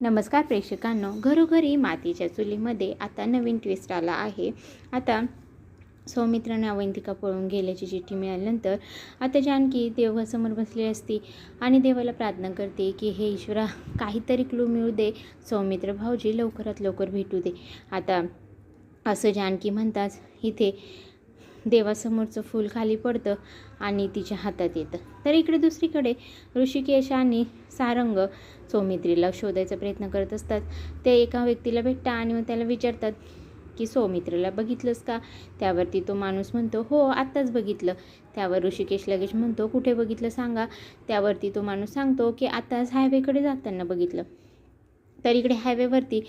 नमस्कार प्रेक्षकांनो घरोघरी मातीच्या चुलीमध्ये आता नवीन ट्विस्ट आला आहे. आता सौमित्राने अवंतिका पळून गेल्याची चिठ्ठी मिळाल्यानंतर आता जानकी देवासमोर बसली असती आणि देवाला प्रार्थना करते की हे ईश्वरा काहीतरी क्लू मिळू दे. सौमित्र भाऊजी लवकरात लवकर भेटू दे. आता असं जानकी म्हणताच इथे देवासमोरचं फूल खाली पडतं आणि तिच्या हातात येतं. तर इकडे दुसरीकडे ऋषिकेश आणि सारंग सौमित्रीला शोधायचा प्रयत्न करत असतात. ते एका व्यक्तीला भेटतात आणि मग त्याला विचारतात की सौमित्रीला बघितलंस का? त्यावरती तो माणूस म्हणतो हो आत्ताच बघितलं. त्यावर ऋषिकेश लगेच म्हणतो कुठे बघितलं सांगा. त्यावरती तो माणूस सांगतो की आत्ताच हायवेकडे जाताना बघितलं. तर इकडे हायवेवरती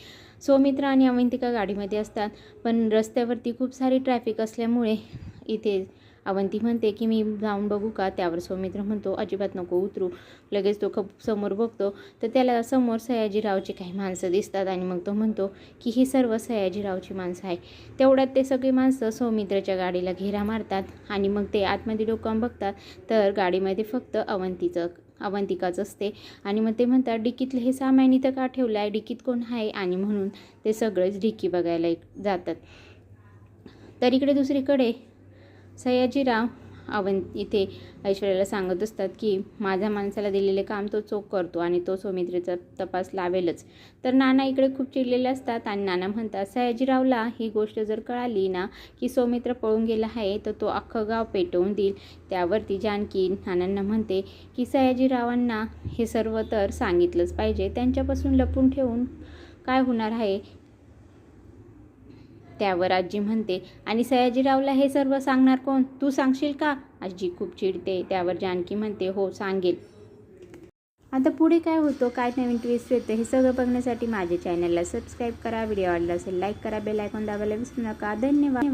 सौमित्र आणि अवंतिका गाडीमध्ये असतात. पण रस्त्यावरती खूप सारी ट्रॅफिक असल्यामुळे इथे अवंती म्हणते की मी जाऊन बघू का? त्यावर सौमित्र म्हणतो अजिबात नको उतरू. लगेच तो खप समोर बघतो. तर त्याला समोर सयाजीरावची काही माणसं दिसतात आणि मग तो म्हणतो की ही सर्व सयाजीरावची माणसं आहे तेवढ्यात ते सगळी माणसं सौमित्रच्या गाडीला घेरा मारतात आणि मग ते आतमध्ये डोकावून बघतात. तर गाडीमध्ये फक्त अवंतीचं अवंतिकाच असते. आणि मग ते म्हणतात डिकीतलं हे सामान इथं का ठेवलं आहे डिकीत कोण आहे? आणि म्हणून ते सगळेच डिकी बघायला एक- जातात. तर इकडे दुसरीकडे सयाजीराव अवंत इथे ऐश्वर्याला सांगत असतात की माझ्या माणसाला दिलेले काम तो चोख करतो आणि तो सौमित्रीचा तपास लावेलच. तर नाना इकडे खूप चिडलेले असतात आणि नाना म्हणतात सयाजीरावला ही गोष्ट जर कळाली ना की सौमित्र पळून गेला आहे तर तो अख्खं गाव पेटवून देईल. त्यावरती जानकी नानांना म्हणते की सयाजीरावांना हे सर्व तर सांगितलंच पाहिजे. त्यांच्यापासून लपून ठेवून काय होणार आहे? त्यावर आजी म्हणते आणि सयाजीरावला हे सर्व सांगणार कोण? तू सांगशील का? आजी खूप चिडते त्यावर जानकी म्हणते हो सांगेल. आता पुढे काय होतो? काय नवीन ट्विस्ट येतं? हे सगळं बघण्यासाठी माझ्या चॅनलला सबस्क्राईब करा व्हिडिओ आवडला असेल लाईक करा बेल आयकॉन दाबायला विसरू नका. धन्यवाद.